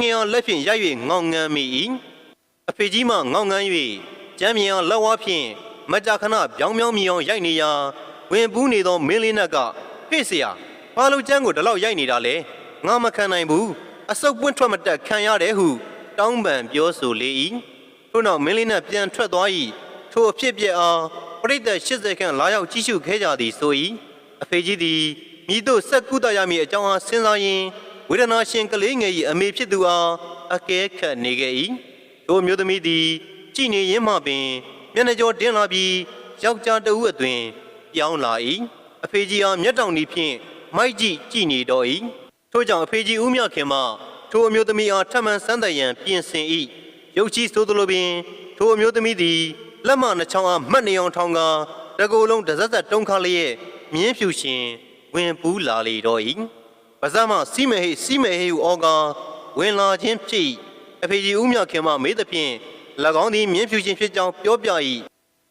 ငယ်အောင်လက်ဖြင့်ရိုက်၍ငေါငန်းမိ၏အဖေကြီးမှငေါငန်း၍ကျမ်းမြေအောင်လက်ဝါးဖြင့်မကြာခဏပြောင်းပြောင်းမြည်အောင်ရိုက်နေရာဝင်ပူးနေသောမင်းလေးနတ်ကဟေ့ဆရာဘာလို့ကျမ်းကိုဒီလောက်ရိုက်နေတာလဲငါမခံနိုင်ဘူးအစုပ်ပွင့်ထွက်မတက်ခံရတယ်ဟုတောင်းပန်ပြောဆိုလေ၏ထို့နောက်မင်းလေးနတ်ပြန်ထွက်သွား၏ထိုအဖြစ်ပြက်အားပရိသတ်80ခန့်လာရောက်ကြည့်ရှုခဲ့ကြသည်ဆို၏အဖေကြီးသည်မိတို့ဆက်ကူတရမည်အကြောင်းအားစဉ်းစားရင်း ဝေဒနာရှင်ကလေးငယ်၏အမေဖြစ်သူအားအကဲခတ်နေခဲ့၏ထိုမျိုးသမီးသည်ကြည်နေရင်းမှပင်မျက်နှာကျော်တင်းလာပြီးယောက်ျားတဦးအသွင်ပြောင်းလာ၏အဖေကြီးအားမျက်တောင်ဤဖြင့်မိုက်ကြည့်ကြည်နေတော့၏ထို့ကြောင့်အဖေကြီးဦးမြခင်မှထိုအမျိုးသမီးအားထပ်မံစမ်းသပ်ရန်ပြင်ဆင်၏ရုပ်ကြီးဆိုသလိုပင်ထိုအမျိုးသမီးသည်လက်မနှချောင်းအားမှတ်နေအောင်ထောင်းကာတကူလုံးတစ်စက်စက်တုံးခါလျက်မြင်းဖြူရှင်ဝင်ပူးလာလေတော့၏ ပါဇက်မှစီမဟိစီမဟိဟုဩကာဝင်လာခြင်းဖြစ်၏အဖေကြီးဦးမြခင်မှမေးသဖြင့်၎င်းသည်မြင်းဖြူရှင်ဖြစ်ကြောင်းပြောပြ၏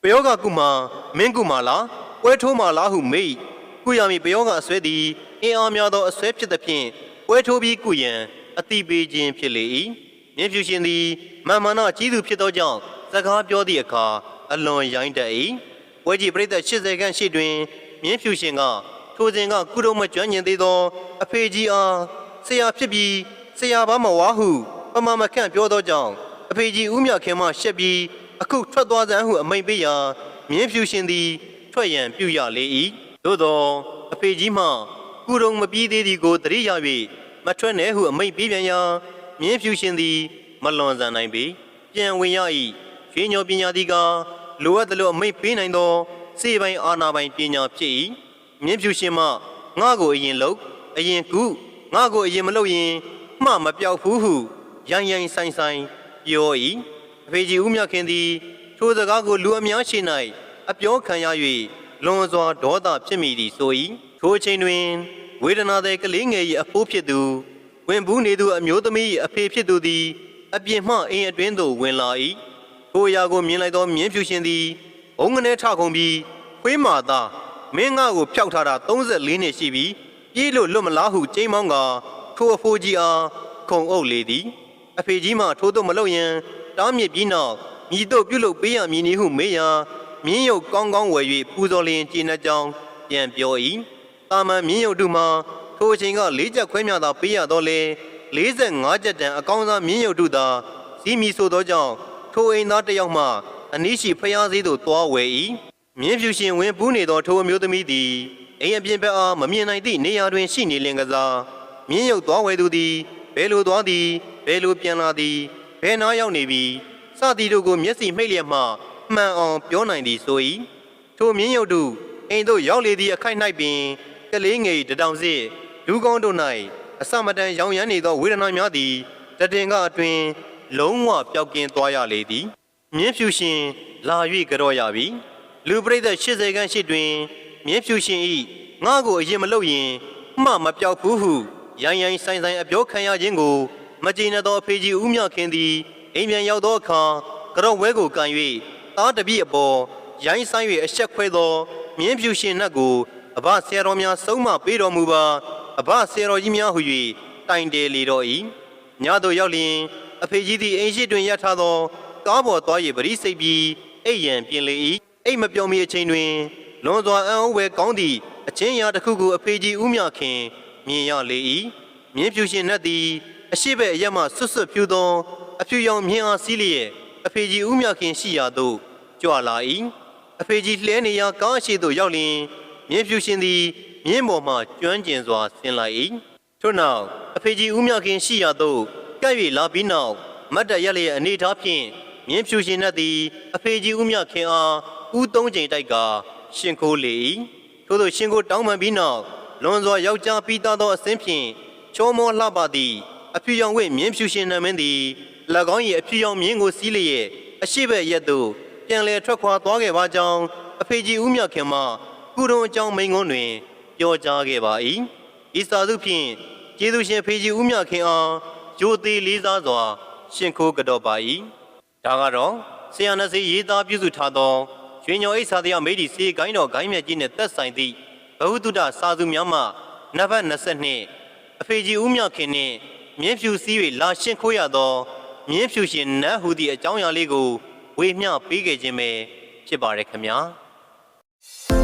ပယောဂကုမာမင်းကုမာလားပွဲထိုးမာလားဟုမေးကုရမီပယောဂအဆွဲသည်အင်အားများသောအဆွဲဖြစ်သဖြင့်ပွဲထိုးပြီးကုရန်အတိပေးခြင်းဖြစ်လေ၏မြင်းဖြူရှင်သည်မာမနာကြီးသူဖြစ်သောကြောင့်စကားပြောသည့်အခါအလွန်ရိုင်းတတ်၏ပွဲကြီးပြိတ္တ80ခန့်ရှိတွင်မြင်းဖြူရှင်က ထိုစဉ်ကကုရုံမကျွမ်းကျင်သေးသော အဖေကြီးအားဆရာဖြစ်ပြီးဆရာဘာမဝါဟုပမာမခန့်ပြောသောကြောင့်အဖေကြီးဦးမြခင်မှရှက်ပြီးအခုထွက်သွားစမ်းဟုအမိန်ပေးရာမြင်းဖြူရှင်သည် ထွက်ရန်ပြုရလေ၏သို့သောအဖေကြီးမှကုရုံမပြီးသေးသည်ကိုတရိရ၍မထွက်နဲ့ဟုအမိန်ပေးပြန်ရာမြင်းဖြူရှင်သည် မလွန်ဆန်နိုင်ပေပြန်ဝင်ရ၏ရွှေညောပညာသည်ကလိုအပ်သလိုအမိတ်ပေးနိုင်သောစေပိုင်အာနာပိုင်ပညာဖြစ်၏ မြင်းဖြူရှင်မှငါ့ကိုအရင်လှုပ်အရင်ကုငါ့ကိုအရင်မလှုပ်ရင်မှမပြောက်ဘူးဟုရိုင်းရိုင်းဆိုင်ဆိုင်ပြော၏အဖေကြီးဦးမြခင်သည်ထိုစကားကိုလူအများရှိ၌အပြောခံရ၍လွန်စွာဒေါသဖြစ်မိသည်ဆို၏ထိုအချိန်တွင် ဝေဒနာတဲ့ကလေးငယ်၏အဖိုးဖြစ်သူဝင်ဘူးနေသူအမျိုးသမီး၏အဖေဖြစ်သူသည်အပြင်မှအိမ်အတွင်းသို့ဝင်လာ၏ထိုအရာကိုမြင်လိုက်သောမြင်းဖြူရှင်သည်ဘုံငနဲ့ထခုံပြီးခွေးမာသား မင်းငါကိုဖျောက်ထားတာ34နှစ်ရှိပြီပြေးလို့လွတ်မလားဟုကြိမ်းမောင်းကထိုအဖိုးကြီးအားခုံအုပ်လေသည်အဖေကြီးမှထိုးသို့မလုပ်ရန်တားမြစ်ပြီးနောက်မြည်တို့ပြုတ်လို့ပေးရမည်နည်းဟုမေးရာမြင်းရုပ်ကောင်းကောင်းဝယ်၍ပူဇော်လျင်ကျေနပ်ကြောင်းပြန်ပြော၏တာမန်မြင်းရုပ်တို့မှာထိုအချိန်က၄ချက်ခွဲမြသာပေးရတော့လေ45ချက်တန်အကောင်းစားမြင်းရုပ်တို့သာစီးမီဆိုသောကြောင့်ထိုအိမ်သားတစ်ယောက်မှအနီးရှိဖျားစည်းသို့တွားဝယ်၏ မြင်းဖြူရှင်ဝင်ပူးနေသောထိုအမျိုးသမီးသည်အိမ်အပြင်ဘက်အားမမြင်နိုင်သည့်နေရာတွင်ရှိနေလင်ကစားမြင်းရုပ်သွားဝယ်သူသည်ဘယ်လိုသွားသည်ဘယ်လိုပြန်လာသည်ဘယ်နာရောက်နေပြီစသည်တို့ကိုမျက်စိမှိတ်လျက်မှမှန်အောင်ပြောနိုင်သည်ဆို၏ထိုမြင်းရုပ်တို့အိမ်သို့ရောက်လေသည့်အခိုက်၌ပင်ကလေးငယ်တတောင်စစ်လူကောင်းတို့၌အစမတန်ရောင်ရမ်းနေသောဝေဒနာများသည်တတင်ကအတွင် လုံးဝပျောက်ကင်းသွားရလေသည်မြင်းဖြူရှင်လာ၍ကြော့ရပြီ လူပရိသတ်80ခန်းရှိတွင် မြင်းဖြူရှင်ဤငါ့ကိုအရင်မလုပ်ရင်မှမပြောက်ဘူးဟုရိုင်းရိုင်းဆိုင်ဆိုင်အပြောခံရခြင်းကို မကျေနပ်သောအဖေကြီးဦးမြခင်သည်အိမ်ပြန်ရောက်သောအခါကြော့ဝဲကိုကန်၍သားတပည့်အပေါ်ရိုင်းဆိုင်၍အဆက်ခွဲသော မြင်းဖြူရှင်နှက်ကိုအဘဆရာတော်များဆုံးမပေးတော်မူပါအဘဆရာတော်ကြီးများဟု၍တိုင်တယ်လေတော်၏ညတို့ရောက်လျင်အဖေကြီးသည်အိမ်ရှိတွင်ရထားသော ကားပေါ်သွား၍ပရိစိတ်ပြီးအိပ်ရန်ပြင်လေ၏ အိမ်မပြောင်းမီအချိန်တွင် လွန်စွာအံ့ဩဝဲကောင်းသည့်အချင်းရာတစ်ခုကိုအဖေကြီးဦးမြခင်မြင်ရလေ၏မြင်းဖြူရှင်နှက်သည်အရှိဘက်အရက်မှဆွတ်ဆွတ်ဖြူသောအဖြူရောင်မြင်းအားစီးလျက်အဖေကြီးဦးမြခင်ရှိရာသို့ကြွလာ၏အဖေကြီးလှဲနေရာကားရှိသို့ရောက်လျင်မြင်းဖြူရှင်သည်မြင်းပေါ်မှကျွမ်းကျင်စွာဆင်းလိုက်၏ထို့နောက်အဖေကြီးဦးမြခင်ရှိရာသို့ကပ်၍လာပြီးနောက်မတ်တရက်လျက်အနေထားဖြင့်မြင်းဖြူရှင်နှက်သည်အဖေကြီးဦးမြခင်အား ဦးသုံးချိန်တိုက်ကရှင်ခိုးလေ၏ထို့သောရှင်ကိုတောင်းပန်ပြီးနောက်လွန်စွာယောက်ျားပြီးသားသောအစင်းဖြင့်ချောမောလှပသည်အဖြူရောင်ဝိမြင်းဖြူရှင်နမင်းသည်၎င်း၏အဖြူရောင်မြင်းကိုစီးလျက်အရှိဘက်ရက်သို့ပြန်လည်ထွက်ခွာသွားခဲ့ပါကြောင်းအဖေကြီးဦးမြခင်မှကုရုံအကြောင်းမိန်ကွန်းတွင်ပြောကြားခဲ့ပါ၏ဤစာစုဖြင့်ကျေးဇူးရှင်ဖေကြီးဦးမြခင်အားဂျိုသေးလေးစားစွာ ရှင်ခိုးကြော့ပါ၏ဒါကတော့ဆရာနစီရေးသားပြုစုထားသော ရွှေညော်အိဆာတရားမေဒီစေဂိုင်းတော်ဂိုင်းမြတ်ကြီးနဲ့သက်ဆိုင်သည့်ဘဟုတုတစာစုများမှနံပါတ်22အဖေကြီးဦးမြောက်ခင်နှင့်မြင်းဖြူစည်း၍လာရှင်းခိုးရသောမြင်းဖြူရှင်နတ်ဟူသည့်အကြောင်းအရာလေးကိုဝေမျှပေးခဲ့ခြင်းပဲဖြစ်ပါရယ်ခင်ဗျာ။